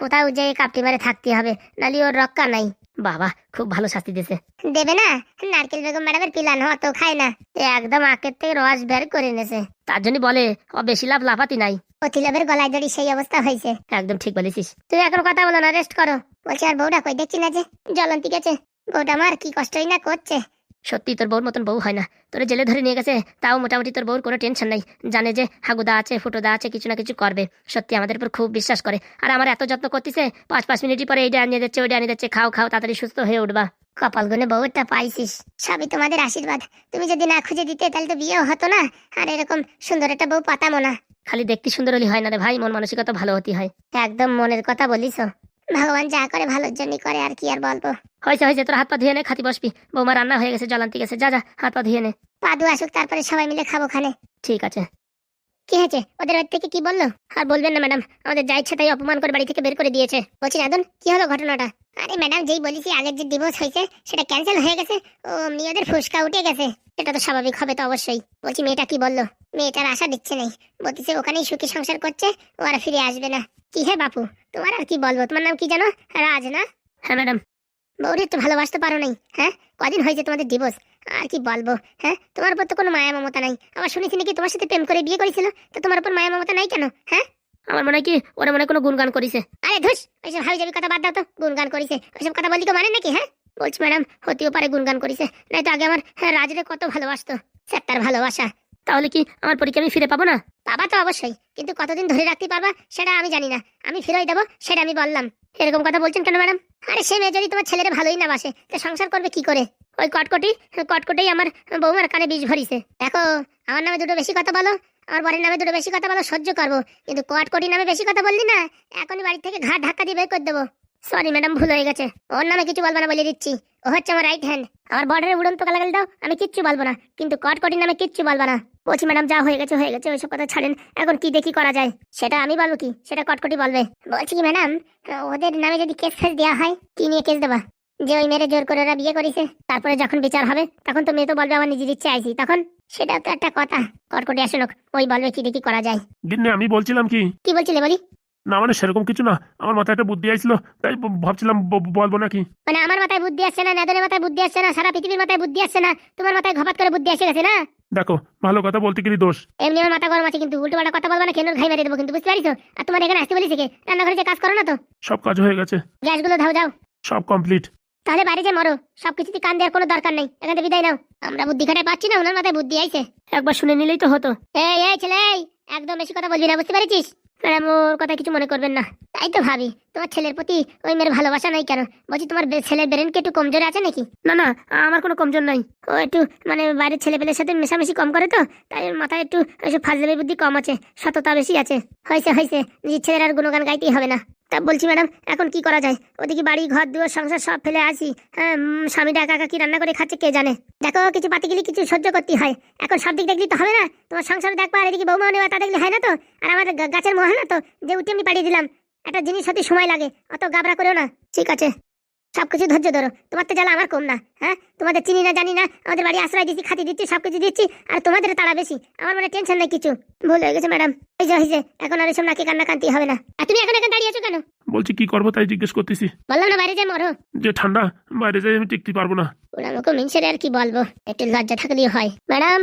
কোথাও যেয়ে কাপটি মারে থাকতে হবে নালি ওর রক্ষা নাই। বাবা, খুব ভালো শাস্তি দিছে দেবে না? নারকেল বেগম ম্যাডামের পিলান অত খায় না। একদম আখের থেকে রস বের করে নেছে তার জন্য বলে, ও বেশি লাভ লাফাতি নাই। অতিলাভের গলায় দড়ি সেই অবস্থা হয়েছে। একদম ঠিক বলেছিস। তুই এখন কথা বলো না রেস্ট করো। বলছি, আর বউটা কই? দেখছি না যে। জ্বলন্তি গেছে। বউটা আমার কি কষ্টই না করছে। সত্যি তোর বউর মতন বউ হয় না। তোর জেলে ধরে নিয়ে গেছে তাও মোটামুটি তোর বউর কোনো টেনশন নাই। জানে যে হাগুদা আছে ফুটোদা আছে কিছু না কিছু করবে। সত্যি আমাদের উপর খুব বিশ্বাস করে। আর আমার এত যত্ন করতেছে পাঁচ পাঁচ মিনিটই পরে এইটা আনিয়ে দিচ্ছে ওইটা আনিয়ে দিচ্ছে খাও খাও তাড়াতাড়ি সুস্থ হয়ে উঠবা। কপাল গুনে বউটা পাইছিস সবই তোমাদের আশীর্বাদ। তুমি যদি না খুঁজে দিতে তাহলে তো বিয়েও হতো না। আর এরকম সুন্দর একটা বউ পাতামো না। খালি দেখতে সুন্দর হলে হয় না রে ভাই মন মানসিকতা ভালো হতে হয়। একদম মনের কথা বলিস। ভগবান যা করে ভালোর জন্যই করে আর কি আর বলব? হয়েছে হয়েছে তোর হাত পা ধুয়ে নে খাতি বসবি। বৌমা রান্না হয়ে গেছে জলান্তি গেছে। যা যা হাত পা ধুয়ে নে। পাদু আসুক তারপরে সবাই মিলে খাব খানে ঠিক আছে। কি হয়েছে? ওদের বাড়ি থেকে কি বলল? আর বলবেন না ম্যাডাম। আমাদের যা ইচ্ছা তাই অপমান করে বাড়ি থেকে বের করে দিয়েছে। বলছি নাদন কি হলো ঘটনাটা? আরে ম্যাডাম যেই বলেছি আগের যে ডিভোর্স হয়েছে সেটা ক্যান্সেল হয়ে গেছে। ও মেয়েদের ফুসকা উঠে গেছে। এটা তো স্বাভাবিক হবে তো অবশ্যই। বলছি মেয়েটা কি বলল? মেয়েটার আশা দিচ্ছে নেই। বলতেছে ওখানেই সুখী সংসার করছে ও আর ফিরে আসবে না। কি হে বাপু তোমার আর কি বলব? তোমার নাম কি জানো? রাজ না? হ্যাঁ ম্যাডাম। বৌরি একটু ভালোবাসতে পারো নাই হ্যাঁ? কদিন হয়েছে তোমাদের ডিভোর্স আর কি বলব হ্যাঁ? তোমার উপর তো কোনো মায়া মমতা নাই। আবার শুনেছি নাকি তোমার সাথে প্রেম করে বিয়ে করেছিল তো তোমার উপর মায়া মমতা নাই কেন হ্যাঁ? আমার মনে হয় কি ওরা মনে কোনো গুণগান করেছে। আরে ধুস ওইসব হাবি যাবি কথা বাদ দাও তো গুণগান করেছে। ওইসব কথা বললি তো মানে নাকি হ্যাঁ? বলছি ম্যাডাম হতেও পারে গুণগান করেছে। নাই তো আগে আমার হ্যাঁ, রাজরে কত ভালোবাসতো স্যার তার ভালোবাসা। তাহলে কি আমার পরীক্ষা আমি ফিরে পাবো না? পাবা তো অবশ্যই, কিন্তু কতদিন ধরে রাখতে পারবা সেটা আমি জানি না। আমি ফিরোই দেবো, সেটা আমি বললাম। এরকম কথা বলছেন কেন ম্যাডাম? আরে সে মেয়ে যদি তোমার ছেলের ভালোই না বাসে, তো সংসার করবে কি করে? ওই কটকটি, কটকটেই আমার বৌমার কানে বিষ ভরিছে। দেখো, আমার নামে দুটো বেশি কথা বলো, আমার বাড়ির নামে দুটো বেশি কথা বলো, সহ্য করব। কিন্তু কটকটি নামে বেশি কথা বললি না, এখনই বাড়ি থেকে ঘাট ধাক্কা দিয়ে বের করে দেবো। সরি ম্যাডাম ভুল হয়ে গেছে। ওর নামে কিছু বলব না বলে দিচ্ছি। ও হচ্ছে আমার রাইট হ্যান্ড আমার বর্ডারে উড়ন্ত গালাগাল দাও আমি কিচ্ছু বলব না। কিন্তু কটকটির নামে কিচ্ছু বলব না। বলছি ম্যাডাম যা হয়ে গেছে হয়ে গেছে ওইসব কথা ছাড়েন। এখন কি দেখি করা যায়? সেটা আমি বলব কি? সেটা কটকটি বলবে। বলছি কি ম্যাডাম ওদের নামে যদি কেস ফেস দেওয়া হয় কি নিয়ে কেস দেবা? যে ওই মেয়েরে জোর করে ওরা বিয়ে করেছে তারপরে যখন বিচার হবে তখন তো মেয়ে তো বলবে আমার নিজের ইচ্ছে আইছি তখন সেটা তো একটা কথা। কটকটি আসে লোক ওই বলবে কি দেখি করা যায়। গিন্নে আমি বলছিলাম কি? কি বলছিলে বলি? না মানে সেরকম কিছু না। আমার মাথায় একটা বুদ্ধি আইছিল তাই ভাবছিলাম বলব নাকি? মানে আমার মাথায় বুদ্ধি আসছে না নেদনের মাথায় বুদ্ধি আসছে না সারা পৃথিবীর মাথায় বুদ্ধি আসছে না তোমার মাথায় ঘপাত করে বুদ্ধি এসে গেছে না? দেখো ভালো কথা বলতে গেলে দোষ। এমনি আমার মাথা গরম আছে কিন্তু উল্টো পাল্টা কথা বলবা না কেন ঘাই মেরে দেবো কিন্তু বুঝতে পারিস আর তোমার এখানে আসতে বলিস কি? রান্নাঘরে যে কাজ করো না তো? সব কাজ হয়ে গেছে। গ্যাসগুলো ধাও যাও। সব কমপ্লিট। তাহলে বাইরে যে মরো সবকিছুতে কান দেওয়ার কোনো দরকার নেই। এখান থেকে বিদায় নাও। আমরা বুদ্ধি খাটায় পাচ্ছি না ওনার মাথায় বুদ্ধি আইছে। একবার শুনে নিলেই তো হতো। এই এই ছেলে এই একদম বেশি কথা বলবি না বুঝতে পেরেছিস? ম্যাডাম ওর কথা কিছু মনে করবেন না। তাই তো ভাবি তোমার ছেলের প্রতি ওই মেয়ের ভালোবাসা নাই কেন? বলছি তোমার ছেলের ব্রেন কি একটু কমজোর আছে নাকি? না না আমার কোনো কমজোর নাই। ও একটু মানে বাইরের ছেলেপেলের সাথে মেশামেশি কম করে তো তাই ওর মাথায় একটু এসব ফাজলামি বুদ্ধি কম আছে সততা বেশি আছে। হয়েছে হয়েছে নিজের ছেলের আর গুণগান গাইতেই হবে না। তা বলছি ম্যাডাম, এখন কি করা যায়? ওদিকে বাড়ি, ঘর, দুয়ার, সংসার সব ফেলে আসি। হ্যাঁ স্বামীটা একা একা কি রান্না করে খাচ্ছে কে জানে? দেখো, কিছু পাতি গেলে কিছু সহ্য করতে হয়। এখন সব দিক দেখলি তো হবে না? তোমার সংসার দেখবা, আর এদিকে বৌমা নেওয়া তা দেখলে হয় না তো? আর আমাদের গাছের মহানা তো? যে উঠে আমি পাঠিয়ে দিলাম। একটা জিনিস হতে সময় লাগে, অত গাবরা করেও না। ঠিক আছে। সবকিছু ধৈর্য ধরো। তোমার তো জ্বালা আমার কম না হ্যাঁ? তোমাদের চিনি না জানি না আমাদের বাড়ি আশ্রয় দিচ্ছি খাতি দিচ্ছি সবকিছু দিচ্ছি আর তোমাদের তাড়া বেশি। আমার মনে টেনশন নেই কিছু। ভুল হয়ে গেছে ম্যাডাম এই যে হয়েছে এখন আর এসব নাকি কান্না কান্তি হবে না। আর তুমি এখন এখন দাঁড়িয়ে আছো কেন? বলছি কি করব তাই জিজ্ঞেস করতেছি। বললাম না বাইরে যাই মরো। যে ঠান্ডা বাইরে যাই আমি টিকতে পারব না। ওরা আমাকে মিনসেরে আর কি বলব? একটু লজ্জা থাকলেই হয়। ম্যাডাম?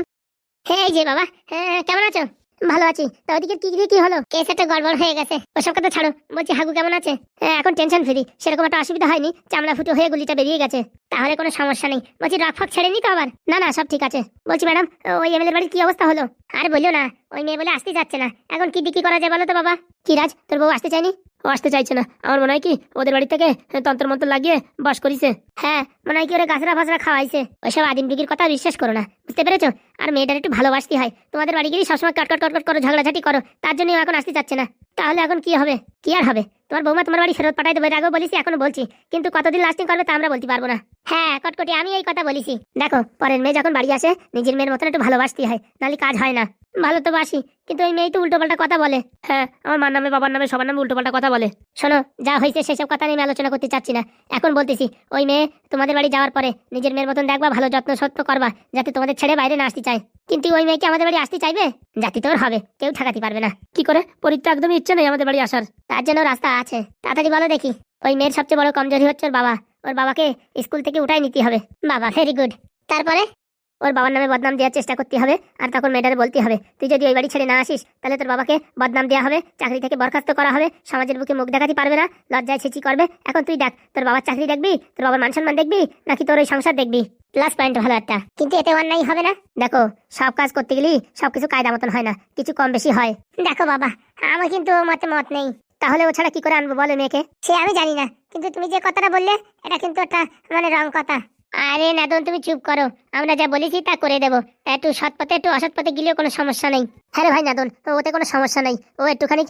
হ্যাঁ এই যে বাবা। হ্যাঁ কেমন আছো? ভালো আছি। তা ওদিকে কি দিয়ে কি হলো? কেস একটা গড়বড় হয়ে গেছে। ওসব কথা ছাড়ো। বলছি, হাগু কেমন আছে? হ্যাঁ এখন টেনশন ফ্রি সেরকম একটা অসুবিধা হয়নি। চামড়া ফুটো হয়ে গুলিটা বেরিয়ে গেছে। তাহলে কোনো সমস্যা নেই। বলছি রাগ ফাক ছেড়েনি তো আবার? না না, সব ঠিক আছে। বলছি, ম্যাডাম, ওই এমএলএর বাড়ির কি অবস্থা হলো? আর বলল না, ওই মেয়ে বলে আসতে যাচ্ছে না। এখন কি দিকি করা যায় বলো তো, বাবা? কি রাজ, তোর বউ আসতে চাইনি ও আসতে চাইছে না। আমার মনে হয় কি, ওদের বাড়ি থেকে তন্ত্র মন্ত্র লাগিয়ে বাস করিছে। হ্যাঁ মনে হয় কি ওরা গাছরা ফাছরা খাওয়াইছে। ওইসব আদিম দিগির কথা বিশ্বাস করো না। বুঝতে পেরেছ? আর মেয়েটার একটু ভালোবাসতে হয়। তোমাদের বাড়ি গিয়ে সবসময় কটকট কটকট করো ঝগড়াঝাটি করো। তার জন্য এখন আসতে চাচ্ছে না। তাহলে এখন কি হবে? কি আর হবে? তোমার বৌমা তোমার বাড়ি ফেরত পাঠাই দেবো আগেও বলেছি এখনও বলছি। কিন্তু কতদিন লাস্টিং করবে তা আমরা বলতে পারব না। হ্যাঁ কটকটি, আমি এই কথা বলেছি। দেখো, পরের মেয়ে যখন বাড়ি আসে, নিজের মেয়ের মতন একটু ভালোবাসতে হয়, নাহলে কাজ হয় না। ভালো তো বাসি, কিন্তু ওই মেয়ে তো উল্টোপাল্টা কথা বলে। হ্যাঁ আমার মার নামে, বাবার নামে, সবার নামে উল্টোপাল্টা কথা বলে। শোনো, যা হয়েছে সেসব কথা নিয়ে আলোচনা করতে চাচ্ছি না। এখন বলতেছি, ওই মেয়ে তোমাদের বাড়ি যাওয়ার পরে নিজের মেয়ের মতন দেখবা, ভালো যত্ন সত্য করবা, যাতে তোমাদের ছেড়ে বাইরে না আসতে চাই কিন্তু ওই মেয়েকে আমাদের বাড়ি আসতে চাইবে? জাতি তোর হবে, কেউ ঠেকাতে পারবে না। কি করে? পরীক্ষা একদমই ইচ্ছে নেই আমাদের বাড়ি আসার। তার জন্য রাস্তা আছে। তাড়াতাড়ি বলো দেখি। ওই মেয়ের সবচেয়ে বড় কমজোরি হচ্ছে ওর বাবা। ওর বাবাকে স্কুল থেকে উঠাই নিতে হবে। বাবা ভেরি গুড তারপরে? ওর বাবার নামে বদনাম দেওয়ার চেষ্টা করতে হবে আর তখন মেয়েটারে বলতে হবে, তুই যদি ওই বাড়ি ছেড়ে না আসিস, তাহলে তোর বাবাকে বদনাম দেওয়া হবে, চাকরি থেকে বরখাস্ত করা হবে, সমাজের বুকে মুখ দেখাতে পারবে না, লজ্জায় ছিচি করবে। এখন তুই দেখ, তোর বাবার চাকরি দেখবি, তোর বাবার মান সম্মান দেখবি, নাকি তোর ওই সংসার দেখবি? প্লাস পয়েন্ট ভালো একটা। কিন্তু এতে অন্যায় হবে না। দেখো, সব কাজ করতে গেলি সবকিছু কায়দা মতন হয় না, কিছু কম বেশি হয়। দেখো বাবা, আমার কিন্তু মতে মত নেই। তাহলে ও ছাড়া কি করে আনব বলো মেয়েকে? সে আমি জানি না, কিন্তু তুমি যে কথাটা বললে, এটা কিন্তু একটা মানে রং কথা। আরে নাদন, তুমি চুপ করো। আমরা যা বলেছি তা করে দেবো। একটু সৎ পথে, একটু অসৎ পথে গেলেও কোনো সমস্যা নেই। হ্যাঁ ভাই নাদন ওতে কোনো সমস্যা নেই। ও একটুখানি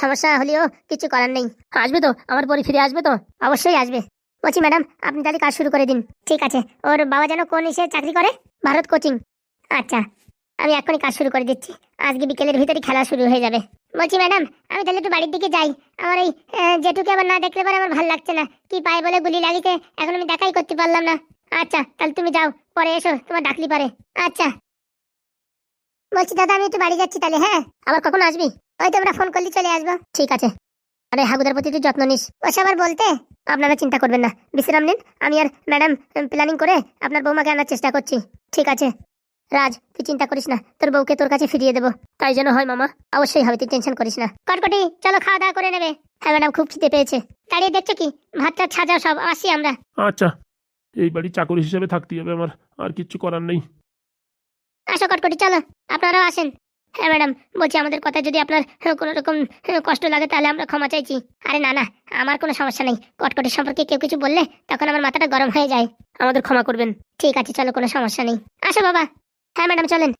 সমস্যা হলেও কিছু করার নেই। আসবে তো, আমার পরে ফিরে আসবে তো? অবশ্যই আসবে। বলছি ম্যাডাম, আপনি তাহলে কাজ শুরু করে দিন। ঠিক আছে, ওর বাবা যেন কোন এসে চাকরি করে? ভারত কোচিং। আচ্ছা আমি এখনই কাজ শুরু করে দিচ্ছি। আজকে বিকেলের ভিতরে খেলা শুরু হয়ে যাবে। বলছি ম্যাডাম, আমি তাহলে একটু বাড়ির দিকে যাই। আমার এই জেঠুকে আবার না দেখলে পরে আমার ভালো লাগছে না। কি পায়ে বলে গুলি লাগিতে এখন আমি দেখাই করতে পারলাম না। আচ্ছা তাহলে তুমি যাও, পরে এসো, তোমার ডাকলি পারে। আচ্ছা। বলছি, দাদা, আমি একটু বাড়ি যাচ্ছি তাহলে হ্যাঁ? আবার কখন আসবি? ওই তোমরা ফোন করলে, চলে আসব। ঠিক আছে। আরে, হাগুদার প্রতি একটু যত্ন নিস। ওসব আবার বলতে? আপনারা চিন্তা করবেন না। বিশ্রাম নিন। আমি আর ম্যাডাম প্ল্যানিং করে আপনার বৌমাকে আনার চেষ্টা করছি। ঠিক আছে। রাজ, তুই চিন্তা করিস না। তোর বউকে তোর কাছে ফিরিয়ে দেবো। তাই যেন হয়, মামা। অবশ্যই হবে, তুই টেনশন করিস না। কটকটি, চলো খাওয়া দাওয়া করে নেবে। হ্যাঁ ম্যাডাম, খুব খিদে পেয়েছে। দাঁড়িয়ে দেখছ কি? ভাতটা সাজাও সব, আসি আমরা। আচ্ছা। এই বাড়ি চাকরি হিসেবে থাকতে হবে আমার, আর কিচ্ছু করার নেই। আসো কটকটি, চলো, আপনারাও আসেন। হ্যাঁ ম্যাডাম, বলছি আমাদের কথা যদি আপনার কোনো রকম কষ্ট লাগে তাহলে আমরা ক্ষমা চাইছি। আরে না না, আমার কোনো সমস্যা নেই। কটকটি সম্পর্কে কেউ কিছু বললে তখন আমার মাথাটা গরম হয়ে যায়। আমাদের ক্ষমা করবেন। ঠিক আছে, চলো, কোনো সমস্যা নেই। আসো বাবা। হ্যাঁ ম্যাডাম, চলেন।